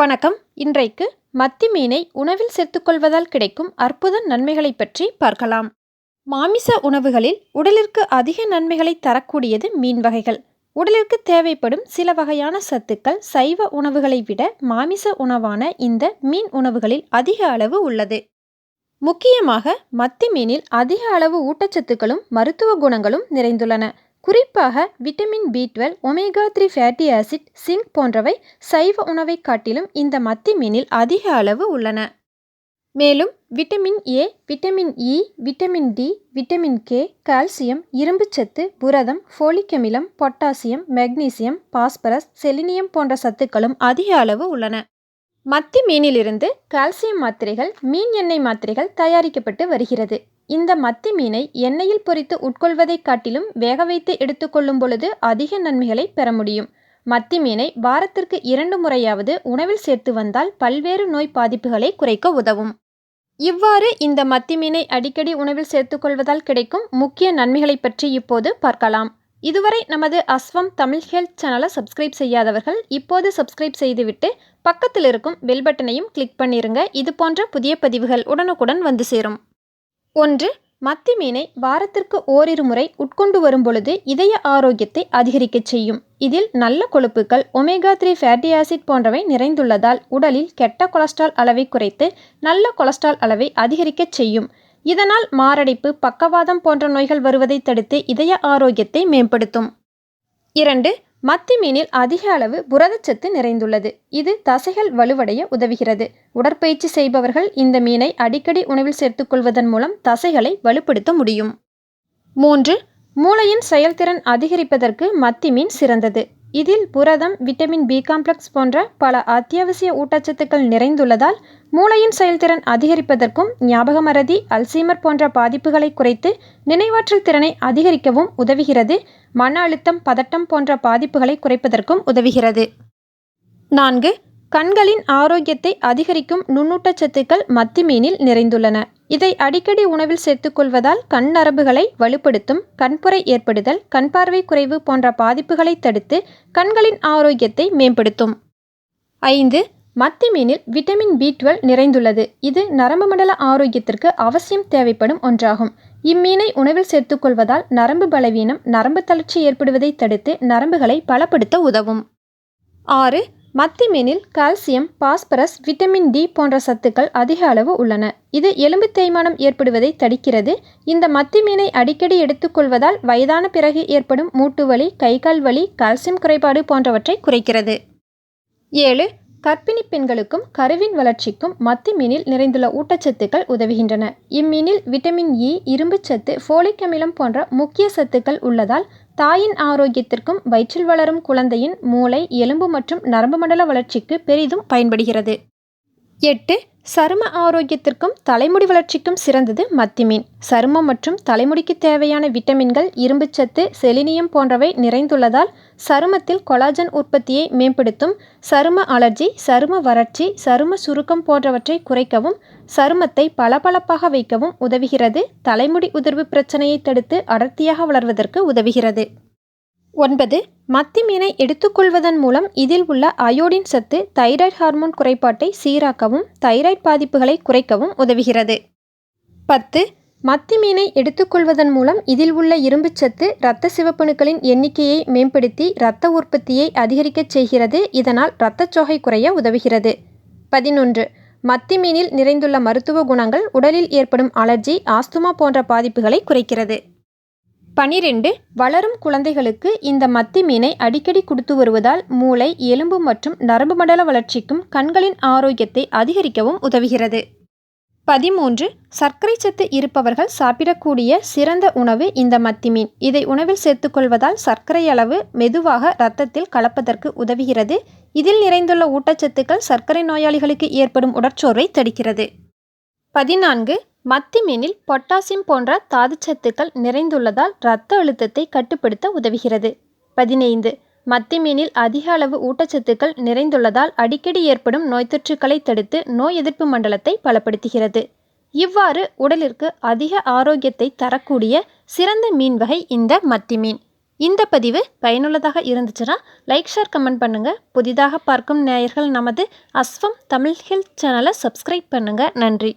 வணக்கம். இன்றைக்கு மத்தி மீனை உணவில் சேர்த்துக்கொள்வதால் கிடைக்கும் அற்புத நன்மைகளை பற்றி பார்க்கலாம். மாமிச உணவுகளில் உடலிற்கு அதிக நன்மைகளை தரக்கூடியது மீன் வகைகள். உடலிற்கு தேவைப்படும் சில வகையான சத்துக்கள் சைவ உணவுகளை விட மாமிச உணவான இந்த மீன் உணவுகளில் அதிக அளவு உள்ளது. முக்கியமாக மத்தி மீனில் அதிக அளவு ஊட்டச்சத்துக்களும் மருத்துவ குணங்களும் நிறைந்துள்ளன. குறிப்பாக vitamin B twelve omega three fatty acid zinc போன்றவை சைவ உணவை காட்டிலும் இந்த மத்தி மீனில் அதிக அளவு உள்ளன. மேலும் vitamin A vitamin E vitamin D vitamin K calcium இரும்புச்சத்து புரதம் ஃபோலிக் அமிலம் பொட்டாசியம் மெக்னீசியம் பாஸ்பரஸ் செலினியம் போன்ற சத்துக்களும் அதிக அளவு உள்ளன. மத்தி மீனிலிருந்து கால்சியம் மாத்திரைகள் மீன் எண்ணெய் மாத்திரைகள் தயாரிக்கப்பட்டு வருகிறது. இந்த மத்தி மீனை எண்ணெயில் பொரித்து உட்கொள்வதைக் காட்டிலும் வேக வைத்து எடுத்துக்கொள்ளும் பொழுது அதிக நன்மைகளை பெற முடியும். மத்தி மீனை வாரத்திற்கு இரண்டு முறையாவது உணவில் சேர்த்து வந்தால் பல்வேறு நோய் பாதிப்புகளை குறைக்க உதவும். இவ்வாறு இந்த மத்தி மீனை அடிக்கடி உணவில் சேர்த்துக்கொள்வதால் கிடைக்கும் முக்கிய நன்மைகளை பற்றி இப்போது பார்க்கலாம். இதுவரை நமது அஸ்வம் தமிழ் ஹெல்த் சேனலை சப்ஸ்கிரைப் செய்யாதவர்கள் இப்போது சப்ஸ்கிரைப் செய்துவிட்டு பக்கத்தில் இருக்கும் பெல் பட்டனையும் கிளிக் பண்ணிருங்க. இது போன்ற புதிய பதிவுகள் உடனுக்குடன் வந்து சேரும். ஒன்று மத்தி மீனை வாரத்திற்கு ஓரிரு முறை உட்கொண்டு வரும் பொழுது இதய ஆரோக்கியத்தை அதிகரிக்கச் செய்யும். இதில் நல்ல கொழுப்புகள் ஒமேகா த்ரீ ஃபேட்டி ஆசிட் போன்றவை நிறைந்துள்ளதால் உடலில் கெட்ட கொலஸ்ட்ரால் அளவை குறைத்து நல்ல கொலஸ்ட்ரால் அளவை அதிகரிக்கச் செய்யும். இதனால் மாரடைப்பு பக்கவாதம் போன்ற நோய்கள் வருவதை தடுத்து இதய ஆரோக்கியத்தை மேம்படுத்தும். இரண்டு மத்தி மீனில் அதிக அளவு புரதச்சத்து நிறைந்துள்ளது. இது தசைகள் வலுவடைய உதவுகிறது. உடற்பயிற்சி செய்பவர்கள் இந்த மீனை அடிக்கடி உணவில் சேர்த்துக்கொள்வதன் மூலம் தசைகளை வலுப்படுத்த முடியும். மூன்று. மூளையின் செயல்திறன் அதிகரிப்பதற்கு மத்தி மீன் சிறந்தது. இதில் புரதம் விட்டமின் பி காம்ப்ளெக்ஸ் போன்ற பல அத்தியாவசிய ஊட்டச்சத்துக்கள் நிறைந்துள்ளதால் மூளையின் செயல்திறன் அதிகரிப்பதற்கும் ஞாபக மறதி அல்சீமர் போன்ற பாதிப்புகளை குறைத்து நினைவாற்றல் திறனை அதிகரிக்கவும் உதவுகிறது. மன அழுத்தம் பதட்டம் போன்ற பாதிப்புகளை குறைப்பதற்கும் உதவுகிறது. நான்கு கண்களின் ஆரோக்கியத்தை அதிகரிக்கும் நுண்ணூட்டச்சத்துக்கள் மத்தி மீனில் நிறைந்துள்ளன. இதை அடிக்கடி உணவில் சேர்த்துக்கொள்வதால் கண் நரம்புகளை வலுப்படுத்தும் கண்புரை ஏற்படுதல் கண் பார்வை குறைவு போன்ற பாதிப்புகளை தடுத்து கண்களின் ஆரோக்கியத்தை மேம்படுத்தும். ஐந்து மத்தி மீனில் விட்டமின் பி டுவெல் நிறைந்துள்ளது. இது நரம்பு மண்டல ஆரோக்கியத்திற்கு அவசியம் தேவைப்படும் ஒன்றாகும். இம்மீனை உணவில் சேர்த்துக்கொள்வதால் நரம்பு பலவீனம் நரம்பு தளர்ச்சி ஏற்படுவதை தடுத்து நரம்புகளை பலப்படுத்த உதவும். ஆறு மத்தி மீனில் கால்சியம் பாஸ்பரஸ் விட்டமின் டி போன்ற சத்துக்கள் அதிக அளவு உள்ளன. இது எலும்பு தேய்மானம் ஏற்படுவதை தடுக்கிறது. இந்த மத்தி மீனை அடிக்கடி எடுத்துக்கொள்வதால் வயதான பிறகு ஏற்படும் மூட்டு வலி கைகால் வலி கால்சியம் குறைபாடு போன்றவற்றை குறைக்கிறது. ஏழு கர்ப்பிணி பெண்களுக்கும் கருவின் வளர்ச்சிக்கும் மத்தி மீனில் நிறைந்துள்ள ஊட்டச்சத்துக்கள் உதவுகின்றன. இம்மீனில் விட்டமின் இ இரும்புச்சத்து ஃபோலிக் அமிலம் போன்ற முக்கிய சத்துக்கள் உள்ளதால் தாயின் ஆரோக்கியத்திற்கும் வயிற்றில் வளரும் குழந்தையின் மூளை எலும்பு மற்றும் நரம்பு மண்டல வளர்ச்சிக்கு பெரிதும் பயன்படுகிறது. எட்டு சரும ஆரோக்கியத்திற்கும் தலைமுடி வளர்ச்சிக்கும் சிறந்தது மத்தி மீன் சருமம் மற்றும் தலைமுடிக்கு தேவையான விட்டமின்கள் இரும்புச்சத்து செலினியம் போன்றவை நிறைந்துள்ளதால் சருமத்தில் கொலாஜன் உற்பத்தியை மேம்படுத்தும் சரும அலர்ஜி சரும வறட்சி சரும சுருக்கம் போன்றவற்றை குறைக்கவும் சருமத்தை பளபளப்பாக வைக்கவும் உதவுகிறது. தலைமுடி உதிர்வு பிரச்சனையை தடுத்து அடர்த்தியாக வளர்வதற்கு உதவுகிறது. ஒன்பது மத்தி மீனை எடுத்துக்கொள்வதன் மூலம் இதில் உள்ள அயோடின் சத்து தைராய்டு ஹார்மோன் குறைபாட்டை சீராக்கவும் தைராய்டு பாதிப்புகளை குறைக்கவும் உதவுகிறது. பத்து மத்தி மீனை எடுத்துக்கொள்வதன் மூலம் இதில் உள்ள இரும்புச்சத்து இரத்த சிவப்பணுக்களின் எண்ணிக்கையை மேம்படுத்தி இரத்த உற்பத்தியை அதிகரிக்கச் செய்கிறது. இதனால் இரத்தச்சோகை குறைய உதவுகிறது. பதினொன்று மத்தி மீனில் நிறைந்துள்ள மருத்துவ குணங்கள் உடலில் ஏற்படும் அலர்ஜி ஆஸ்துமா போன்ற பாதிப்புகளை குறைக்கிறது. பனிரெண்டு வளரும் குழந்தைகளுக்கு இந்த மத்தி மீனை அடிக்கடி கொடுத்து வருவதால் மூளை எலும்பு மற்றும் நரம்பு மண்டல வளர்ச்சிக்கும் கண்களின் ஆரோக்கியத்தை அதிகரிக்கவும் உதவுகிறது. பதிமூன்று சர்க்கரை சத்து இருப்பவர்கள் சாப்பிடக்கூடிய சிறந்த உணவு இந்த மத்தி மீன். இதை உணவில் சேர்த்துக்கொள்வதால் சர்க்கரை அளவு மெதுவாக இரத்தத்தில் கலப்பதற்கு உதவுகிறது. இதில் நிறைந்துள்ள ஊட்டச்சத்துக்கள் சர்க்கரை நோயாளிகளுக்கு ஏற்படும் உடற்சோர்வை தடுக்கிறது. பதினான்கு மத்தி மீனில் பொட்டாசியம் போன்ற தாதுச்சத்துக்கள் நிறைந்துள்ளதால் இரத்த அழுத்தத்தை கட்டுப்படுத்த உதவுகிறது. பதினைந்து. மத்தி மீனில் அதிக அளவு ஊட்டச்சத்துக்கள் நிறைந்துள்ளதால் அடிக்கடி ஏற்படும் நோய் தொற்றுக்களை தடுத்து நோய் எதிர்ப்பு மண்டலத்தை பலப்படுத்துகிறது. இவ்வாறு உடலிற்கு அதிக ஆரோக்கியத்தை தரக்கூடிய சிறந்த மீன் வகை இந்த மத்தி மீன் இந்த பதிவு பயனுள்ளதாக இருந்துச்சுன்னா லைக் ஷேர் கமெண்ட் பண்ணுங்கள் புதிதாக பார்க்கும் நேயர்கள் நமது அஸ்வம் தமிழ் ஹெல்த் சேனலை சப்ஸ்கிரைப் பண்ணுங்கள் நன்றி.